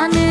나는